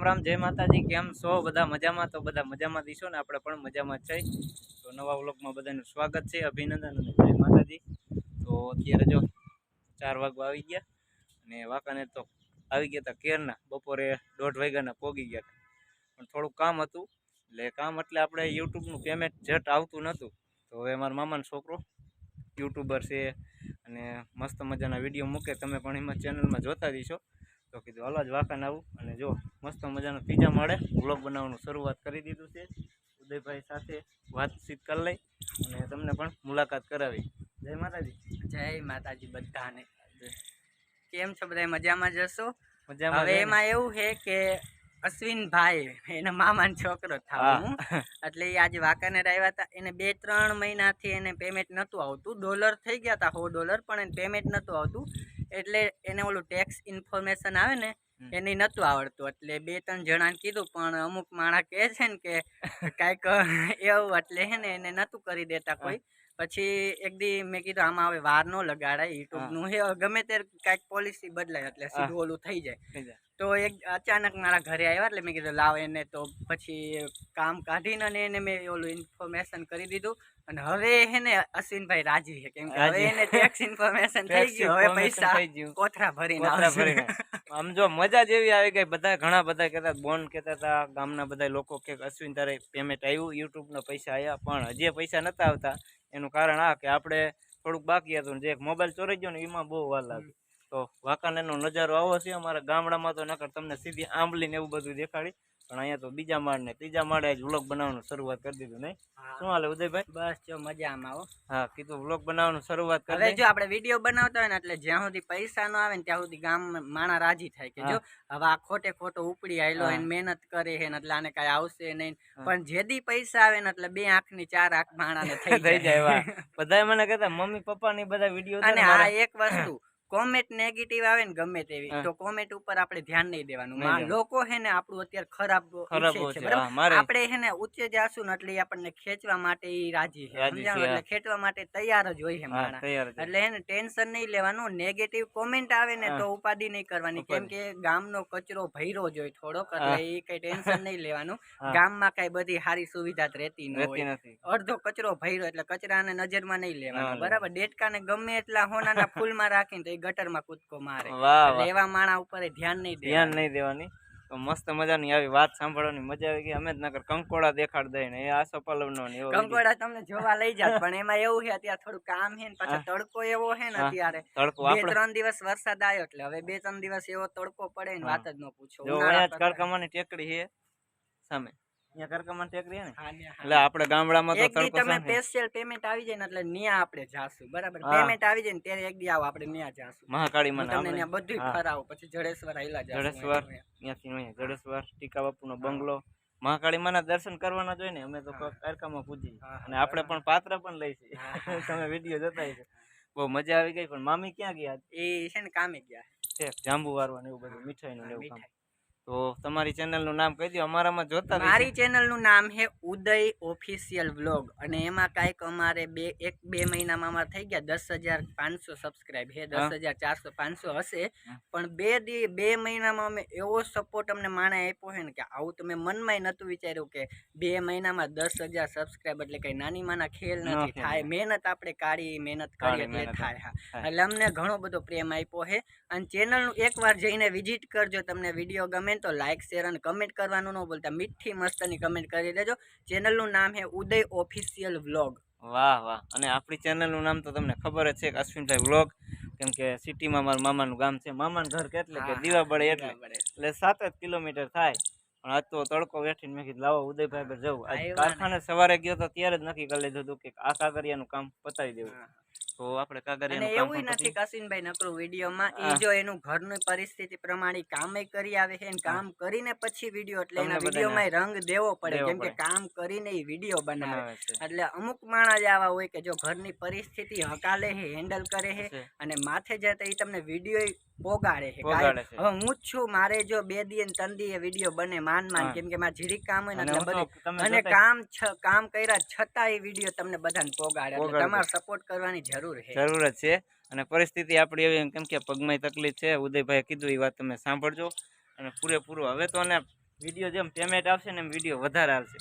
રામ રામ, જય માતાજી, કેમ છો? બધા મજામાં? તો બધા મજામાં દીશો ને? આપણે પણ મજામાં છે. તો નવા વ્લોગમાં બધાનું સ્વાગત છે, અભિનંદન અને જય માતાજી. તો અત્યારે જો ચાર વાગવા આવી ગયા અને વાંકાને તો આવી ગયા હતા કેરના. બપોરે દોઢ વાગ્યાના પોગી ગયા હતા પણ થોડુંક કામ હતું. એટલે કામ એટલે આપણે યુટ્યુબનું પેમેન્ટ જટ આવતું નહોતું તો હવે મારા મામાનો છોકરો યુટ્યુબર છે અને મસ્ત મજાના વીડિયો મૂકે. તમે પણ એમાં ચેનલમાં જોતા દઈશો તો કીધું હાલો જ વાંકાને આવું. અને જો મસ્ત મજાનો પીઝા મળે બ્લોગ બનાવવાનું શરૂઆત કરી દીધું છે. ઉદયભાઈ સાથે વાતચીત કરી લઈ અને તમને પણ મુલાકાત કરાવી. જય માતાજી. જય માતાજી બધાને. કેમ છો બધા? મજામાં જશો મજામાં હવે એમાં એવું છે કે અશ્વિનભાઈ એના મામાનો છોકરો થાવ હા. હું. એટલે એ આજે વાંકાનેર આવ્યા હતા. એને બે ત્રણ મહિનાથી એને પેમેન્ટ નહોતું આવતું. ડોલર થઈ ગયા હતા સો ડોલર પણ એને પેમેન્ટ નહોતું આવતું. એટલે એને ઓલું ટેક્સ ઇન્ફોર્મેશન આવે ને. એને નહોતું આવડતું એટલે બે ત્રણ જણાને કીધું પણ અમુક માણસ કહે છે ને કે કાંઈક એવું એટલે હે ને એને નહોતું કરી દેતા કોઈ પછી એક દી મેં કીધું આમાં હવે વાર ન લગાડાય યુટ્યુબનું હે ગમે ત્યારે કાંઈક પોલિસી બદલાય એટલે સીધું ઓલું થઈ જાય. તો એક અચાનક મારા ઘરે આવ્યા એટલે મેં કીધું લાવ એને તો પછી કામ કાઢીને અને એને મેં ઓલું ઇન્ફોર્મેશન કરી દીધું. અને હવે એને અશ્વિનભાઈ રાજી છે કેમ કે હવે એને ટેક્સ ઇન્ફોર્મેશન થઈ ગયું હવે પૈસા. કોથરા ભરીને ભરીને. આમ જો મજા જેવી આવી ગઈ બધા ઘણા બધા કહેતા બોન કહેતા હતા ગામના બધા લોકો કે અશ્વિન તારે પેમેન્ટ આવ્યું યુટ્યુબના પૈસા આવ્યા પણ હજી પૈસા નતા આવતા. એનું કારણ આ કે આપણે થોડુંક બાકી હતું જે મોબાઈલ ચોરાઈ ગયો ને એમાં બહુ વાર લાગી તો વાંકાનેરનો નજારો આવો છે. અમારા ગામડામાં તો નકર તમને સીધી આંબલી ને એવું બધું દેખાડી. પણ અહીંયા તો બીજા માળ ને ત્રીજા માળે જ વ્લોગ બનાવવાનું શરૂઆત કરી દીધું નહીં. શું હાલે ઉદયભાઈ? બસ જો મજામાં આવો હા કીધું વ્લોગ બનાવવાનું શરૂઆત કરી જો આપણે વીડિયો બનાવતા હોય ને એટલે જ્યાં સુધી પૈસા ન આવે ને ત્યાં સુધી ગામ માણા રાજી થાય કે જો હવે આ ખોટે ખોટો ઉપડી આયલો એને મહેનત કરે હે એટલે આને કાંઈ આવશે નહીં. પણ જે દી પૈસા આવે ને એટલે બે આંખની ચાર આંખ માણા ને થઈ જાય. બધા મને કહેતા મમ્મી પપ્પા ની બધા વીડિયો અને આ એક વસ્તુ કોમેન્ટ નેગેટિવ આવે ને ગમે તેવી હા. તો કોમેન્ટ ઉપર આપણે ધ્યાન નહીં દેવાનું. લોકો હે ને આપણું અત્યારે ખરાબ ખરાબ હા, આપણે હે ને ઉચ્ચે જાશું ને એટલે આપણને ખેંચવા માટે ઈ રાજી છે સમજાણું? હા. એટલે ખેંચવા માટે તૈયાર જ હોય છે હા, માણસ તૈયાર છે. ટેન્શન નહીં લેવાનું નેગેટિવ કોમેન્ટ આવે ને તો ઉપાધિ નહીં કરવાની કેમ કે ગામનો કચરો ભૈરો જ હોય થોડોક એટલે એ કઈ ટેન્શન નહીં લેવાનું હા. ગામમાં કઈ બધી સારી સુવિધા રહેતી ન નથી અડધો કચરો ભર્યો એટલે કચરાને નજરમાં નહીં લેવાનો. બરાબર ડેટકાને ગમે એટલા હોનાના ફૂલમાં રાખીને તો ગટરમાં કૂદકો મારે. એવા માણા ઉપર ધ્યાન નહીં ધ્યાન નહીં દેવાની. તો મસ્ત મજાની આવી વાત સાંભળવાની મજા આવી ગઈ. અમે જ નકર કંકોડા દેખાડ દઈ ને એ આસો પલ્લવનો ને કંકોડા તમને જોવા લઈ જાત પણ એમાં એવું છે અત્યારે થોડું કામ છે ને પાછો તડકો એવો છે ને અત્યારે. તડકો બે ત્રણ દિવસ વરસાદ આવ્યો એટલે હવે બે ત્રણ દિવસ એવો તડકો પડે ને વાત જ ન પૂછો. જો અહીંયા જ કરકમાની ટેકડી છે સામે. એટલે આપણે ગામડામાં તો તડકો તમે સ્પેશિયલ પેમેન્ટ આવી જાય ને એટલે ન્યા આપણે જાશું બરાબર? પેમેન્ટ આવી જાય ને ત્યારે એક દી આવો આપણે ન્યા જાશું. મહાકાળી મને તમને ન્યા બધું હા. પછી જડેશ્વર આયલા જાશું જડેશ્વર. ત્યાંથી અહીંયા જડેશ્વર ટીકા બાપુનો બંગલો. મહાકાળી માના દર્શન કરવાના જોઈએ ને અમે તો. કારકામાં પૂજી અને આપણે પણ પાત્ર પણ લઈ છીએ. તમે વીડિયો જોતા હશો. બહુ મજા આવી ગઈ પણ મામી ક્યાં ગયા? એ છે ને કામે ગયા. છે જાંબુ વારવા ને એવું બધું મીઠાઈનું નું એવું કામ. મીઠાઈ. તો તમારી ચેનલનું નામ કહી દો અમારામાં જોતા મારી ચેનલનું નામ છે ઉદય ઓફિશિયલ વ્લોગ અને એમાં કાંઈક અમારે બે એક બે મહિનામાં અમારે થઈ ગયા દસ હજાર પાંચસો સબસ્ક્રાઈબ છે દસ હજાર ચારસો પાંચસો હશે. પણ બે દી બે મહિનામાં અમે એવો સપોર્ટ અમને માણે આપ્યો છે ને કે આવું તમે મનમાં નહોતું વિચાર્યું કે બે મહિનામાં દસ હજાર સબસ્ક્રાઈબ એટલે કઈ નાની માના ખેલ નથી થાય. મહેનત આપણે કાઢી મહેનત કરીએ એટલે થાય હા. એટલે અમને ઘણો બધો પ્રેમ આપ્યો છે. અને ચેનલનું એકવાર જઈને વિઝિટ કરજો તમને વીડિયો ગમે ને તો લાઇક શેર અને કમેન્ટ કરવાનું ન બોલતા મીઠી મસ્તની કમેન્ટ કરી દેજો. ચેનલનું નામ છે ઉદય ઓફિશિયલ વ્લોગ. વાહ વાહ. અને આપણી ચેનલનું નામ તો તમને ખબર જ છે કે અશ્વિનભાઈ વ્લોગ. કેમ કે સિટીમાં મારા મામાનું ગામ છે. મામાનું ઘર કેટલે કે દીવાબળે એટલે. એટલે સાત જ કિલોમીટર થાય. પણ આજ તો તડકો વેઠીને મેં કીધું લાવો ઉદયભાઈ પર જવું આજ. કારખાને સવારે ગયો તો ત્યારે જ નક્કી કરી લીધું હતું કે આ કાગરિયાનું કામ પતાવી દેવું. તો આપણે કાગરિયાનું કામ એવું નથી કશિનભાઈ નકરું વિડીયોમાં એ જો એનું ઘરની પરિસ્થિતિ પ્રમાણે કામે કરી આવે છે અને કામ કરીને પછી વીડિયો એટલે એના વિડીયોમાં રંગ દેવો પડે કેમ કે કામ કરીને એ વીડિયો બનાવે. એટલે અમુક માણસ આવા હોય કે જો ઘરની પરિસ્થિતિ હકાલે છે હેન્ડલ કરે છે. અને માથે જાય તો એ તમને વીડિયો પોગાડે છે. હવે હું છું મારે જો બે દી ને ત્રણ દી વીડિયો બને માન માન કેમ કે મારે જીરીક કામ હોય ને અને એટલે બધું. અને કામ કામ કર્યા છતાં એ વીડિયો તમને બધાને પોગાડે. એટલે તમારે સપોર્ટ કરવાની જરૂર છે. જરૂર જ છે. અને પરિસ્થિતિ આપણી એવી કેમ કે પગમાં તકલીફ છે. ઉદયભાઈ કીધું એ વાત તમે સાંભળજો. અને પૂરેપૂરું. હવે તો ને વીડિયો જેમ પેમેન્ટ આવશે ને એમ વીડિયો વધારે આવશે.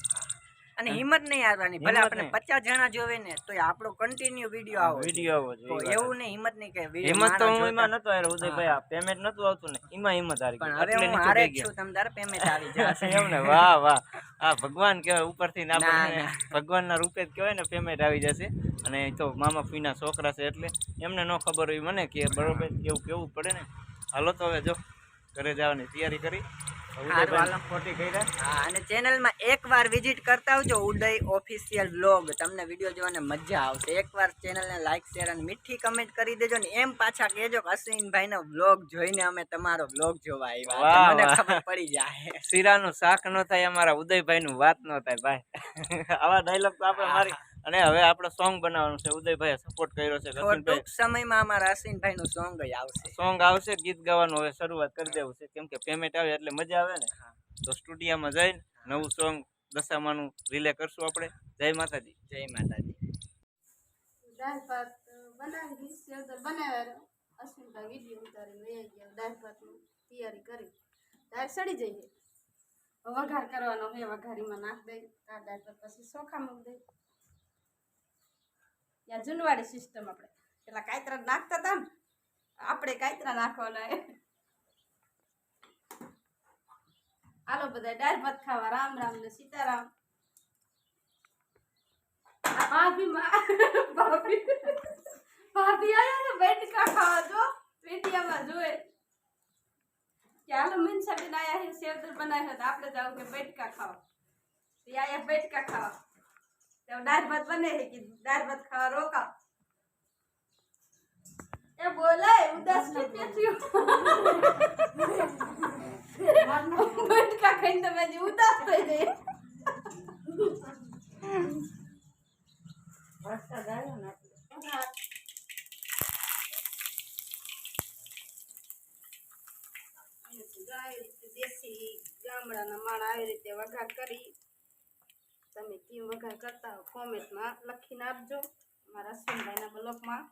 અને હિંમત નહીં હારવાની. ભલે આપણે પચાસ જણા જોવે ને તો આપણો કન્ટિન્યુ વીડિયો આવો વીડિયો આવો જોઈએ એવું નહીં હિંમત નહીં કે હિંમત તો હું એમાં નતો હાર્યો ઉદયભાઈ આ પેમેન્ટ નતું આવતું ને એમાં હિંમત હારી પણ હવે હું હારે છું તમ તારે પેમેન્ટ આવી જશે. એમ ને વાહ વાહ. આ ભગવાન કહેવાય ઉપરથી ના ના, આપણને ભગવાનના રૂપે જ કહેવાય ને પેમેન્ટ આવી જશે. અને તો મામા ફીના છોકરા છે એટલે એમને ન ખબર હોય મને કે બરોબર એવું કેવું પડે ને. હાલો તો હવે જો ઘરે જવાની તૈયારી કરી. અને ચેનલમાં એકવાર વિઝિટ કરતા આવજો ઉદય ઓફિશિયલ બ્લોગ તમને વીડિયો જોવાની મજા આવશે. એકવાર ચેનલને લાઈક શેર અને મીઠી કમેન્ટ કરી દેજો ને એમ પાછા કહેજો કે અશ્વિનભાઈનો બ્લોગ જોઈને અમે તમારો બ્લોગ જોવા આવ્યા મને ખબર પડી જાય. શીરાનું શાક ન થાય અમારા ઉદયભાઈનું વાત ન થાય ભાઈ. આવા ડાયલોગ તો આપણે મારી અને હવે આપણે સોંગ બનાવવાનું છે. ઉદયભાઈએ સપોર્ટ કર્યો છે. ટૂંક સમયમાં અમારા અશ્વિનભાઈનું સોંગ આવશે. સોંગ આવશે ગીત ગાવાનું હવે શરૂઆત કરી દેવું છે. કેમ કે પેમેન્ટ આવે એટલે મજા આવે ને. તો સ્ટુડિયોમાં જઈને નવું સોંગ દશામાનું રિલે કરશું આપણે. જય માતાજી. જય માતાજી. દાળ ભાત બનાવી બનાવ્યા અશ્વિનભાઈ વીડિયો ઉતારીને લઈ ગયા. દાળ ભાતની તૈયારી કરી. દાળ સડી જઈએ વઘાર કરવાનો છે. વઘારીમાં નાખ દઈ. આ દાળ ભાત પછી ચોખા મૂક દઈ. ત્યાં જૂનવાડી સિસ્ટમ આપણે. પેલા કાયતરા નાખતા હતા ને, આપણે કાયતરા નાખવાના હાલો બધા દાળ ભાત ખાવા, રામ રામ ને સીતારામ. ભાભી ભાભી ભાભી આયા ને બેટકા ખાવા જો, પેટીયામાં જોએ કે હાલો મીન સાબીન આયા હે સેવદર બનાવ્યો આપણે જાવ કે બેટકા ખાવા. આયા બેટકા ખાવા. તો દાળ ભાત બને છે કે દાળ ભાત ખાવા રોકાવ. એ બોલે ઉદાસ કે બેટકા ખાઈને તમે જે ઉદાસ થઈ જઈએ હા. અમે તો જો આવી રીતે દેશી ગામડાના માણ આવી રીતે વઘાર કરી તમે કેમ વઘાર કરતા હો કોમેન્ટમાં લખીને આપજો મારા અશ્વિનભાઈના બ્લોગમાં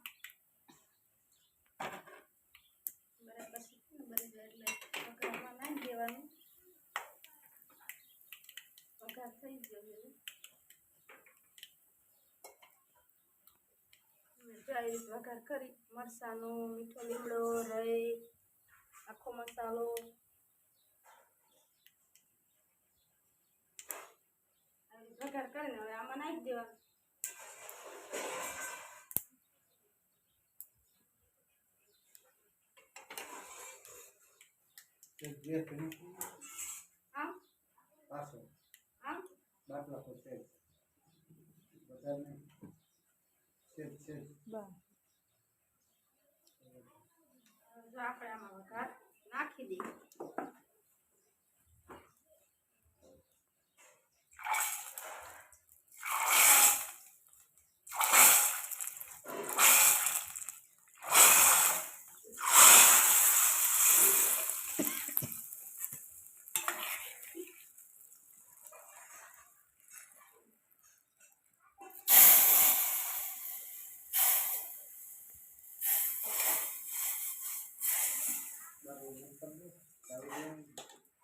બરાબર વઘારમાં નાખી દેવાનું. વઘાર થઈ ગયો આવી વઘાર કરી. મરસાનો મીઠો લીમડો, રઈ, આખો મસાલો આવી રીતે વઘાર કરીને હવે આમાં નાખી દેવાનું. આમ આમ જો આપણે આમાં વઘાર નાખી દઈએ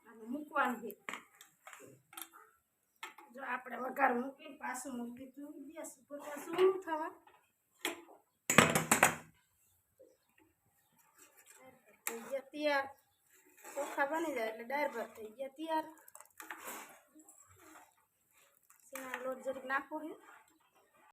આને મૂકવાનું છે જો વઘાર મૂકીને પાછું મૂકી દીધું ગેસ ઉપર શું થવા? થઈ ગયા તૈયાર. ચોખા બની જાય એટલે દાળ ભાત થઈ ગયા તૈયાર. લોટ જરીક નાખો છે